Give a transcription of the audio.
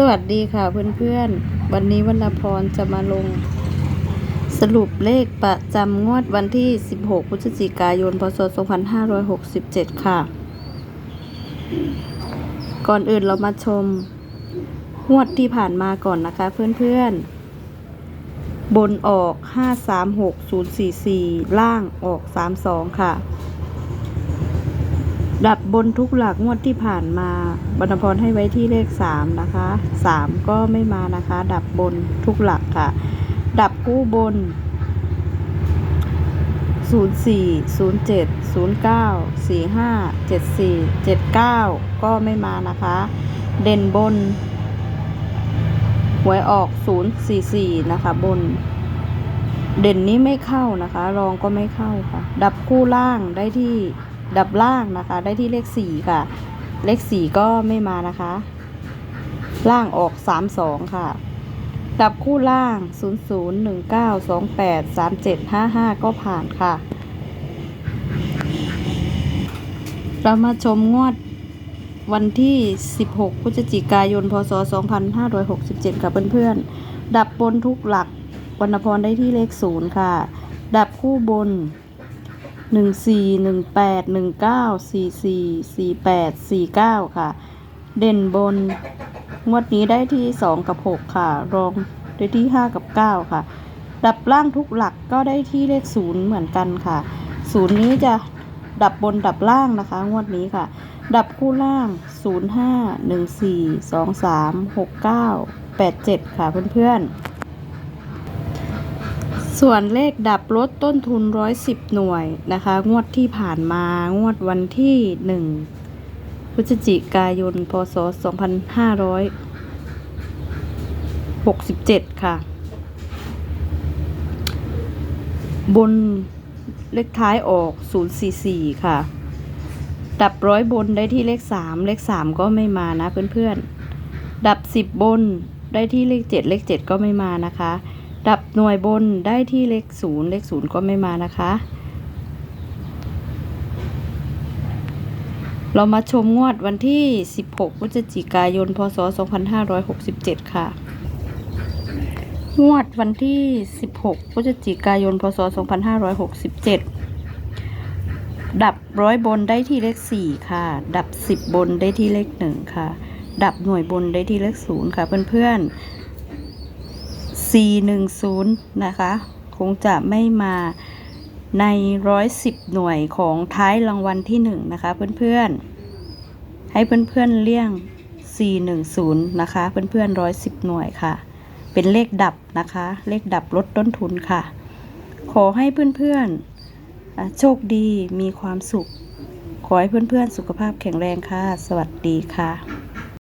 สวัสดีค่ะเพื่อนๆ วันนี้วรรณพรจะมาลง สรุปเลขประจำงวดวันที่ 16 พฤศจิกายน พศ 2567 ค่ะ ก่อนอื่นเรามาชม งวดที่ผ่านมาก่อนนะคะเพื่อนๆ บนออก 536044 ล่างออก 32 ค่ะ ดับบนทุกหลักงวดที่ผ่านมาบรรพรให้ไว้ที่เลขสามนะคะสามก็ไม่มานะคะ ดับบนทุกหลักค่ะ ดับคู่บนศูนย์สี่ศูนย์เจ็ดศูนย์เก้าสี่ห้าเจ็ดสี่เจ็ดเก้าก็ไม่มานะคะ เด่นบนหวยออกศูนย์สี่สี่นะคะ บน เด่นนี้ไม่เข้านะคะ รองก็ไม่เข้าค่ะ ดับคู่ล่างได้ที่ ดับล่างนะคะ ได้ที่เลขสี่ค่ะ เลขสี่ก็ไม่มานะคะ ล่างออกสามสองค่ะ ดับคู่ล่างศูนย์ศูนย์หนึ่งเก้าสองแปดสามเจ็ดห้าห้าก็ผ่านค่ะ เรามาชมงวดวันที่ 16 พฤศจิกายน พศ 2567กับเพื่อนๆ ดับบนทุกหลักวรรณพรได้ที่เลขศูนย์ค่ะ ดับคู่บน หนึ่งสี่หนึ่งแปดหนึ่งเก้าสี่สี่สี่แปดสี่เก้าค่ะ เด่นบน งวดนี้ได้ที่สองกับหกค่ะ รองได้ที่ห้ากับเก้าค่ะ ดับล่างทุกหลักก็ได้ที่เลขศูนย์เหมือนกันค่ะศูนย์นี้จะดับบนดับล่างนะคะ งวดนี้ค่ะ ดับคู่ล่างศูนย์ห้าหนึ่งสี่สองสามหกเก้าแปดเจ็ดค่ะเพื่อนๆ ส่วนเลขดับลดต้นทุน 110 หน่วยนะคะ งวดที่ผ่านมางวดวันที่ 1 พฤศจิกายน พศ 2567 ค่ะ บนเลขท้ายออก 044 ค่ะ ดับร้อยบนได้ที่เลข 3 เลข 3 ก็ไม่มานะเพื่อนๆ ดับ 10 บนได้ที่เลข 7 เลข 7 ก็ไม่มานะคะ ดับหน่วยบนได้ที่เลขศูนย์เลขศูนย์ก็ไม่มานะคะ เรามาชมงวดวันที่ 16พฤศจิกายน พศ 2567 ค่ะ งวดวันที่ 16พฤศจิกายน พศ 2567 ดับร้อยบนได้ที่เลข 4 ค่ะ ดับ 10 บนได้ที่เลข 1 ค่ะ ดับหน่วยบนได้ที่เลข 0 ค่ะเพื่อนๆ 410 นะคะ คงจะไม่มาใน 110 หน่วยของท้ายรางวัลที่ 1 นะคะ เพื่อนๆ ให้เพื่อนๆเลี่ยง 410 นะคะ เพื่อนๆ 110 หน่วยค่ะ เป็นเลขดับนะคะ เลขดับลดต้นทุนค่ะ ขอให้เพื่อนๆอะโชคดีมีความสุข ขอให้เพื่อนๆ สุขภาพแข็งแรงค่ะ สวัสดีค่ะ